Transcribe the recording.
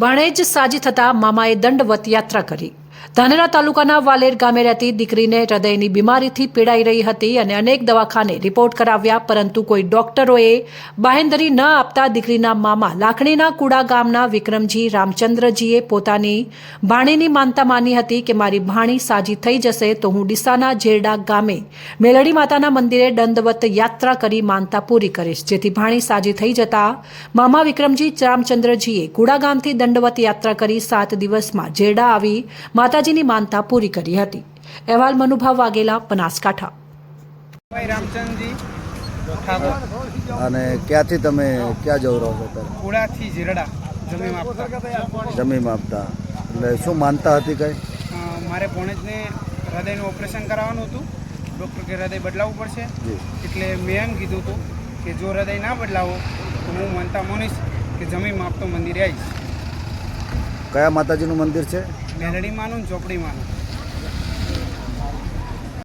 ભાણેજ સાજી થતાં મામાએ દંડવત યાત્રા કરી. ધાનેરા તાલુકાના વાલેર ગામે રહેતી દીકરીને હૃદયની બીમારીથી પીડાઈ રહી હતી અને અનેક દવાખાને રિપોર્ટ કરાવ્યા, પરંતુ કોઈ ડોક્ટરોએ બાહેંધરી ન આપતા દીકરીના મામા લાખણીના કુડા ગામના વિક્રમજી રામચંદ્રજીએ પોતાની ભાણીની માનતા માની હતી કે મારી ભાણી સાજી થઈ જશે તો હું ડીસાના જેરડા ગામે મેલડી માતાના મંદિરે દંડવત યાત્રા કરી માનતા પૂરી કરીશ. જેથી ભાણી સાજી થઈ જતા મામા વિક્રમજી રામચંદ્રજીએ કુડા ગામથી દંડવત યાત્રા કરી સાત દિવસમાં જેરડા આવી માતાજીની માનતા પૂરી કરી હતી. અહેવાલ મનુભાવ વાઘેલા બનાસકાંઠા. અને ક્યાંથી તમે ક્યાં જવ રહો છો કુડાથી જીરડા જમીન આપતા. જમીન આપતા. એટલે શું માનતા હતી કઈ? મારે પોણેજને હૃદયનું ઓપરેશન કરાવવાનું હતું. ડૉક્ટર કે હૃદય બદલાવવું પડશે. એટલે મેં એમ કીધું હતું કે જો હૃદય ના બદલાવો તો હું માનતા માનીશ કે જમીન માપતો મંદિરે આવીશ. કયા માતાજીનું મંદિર છે? મેલડી માનું ચોપડી માનું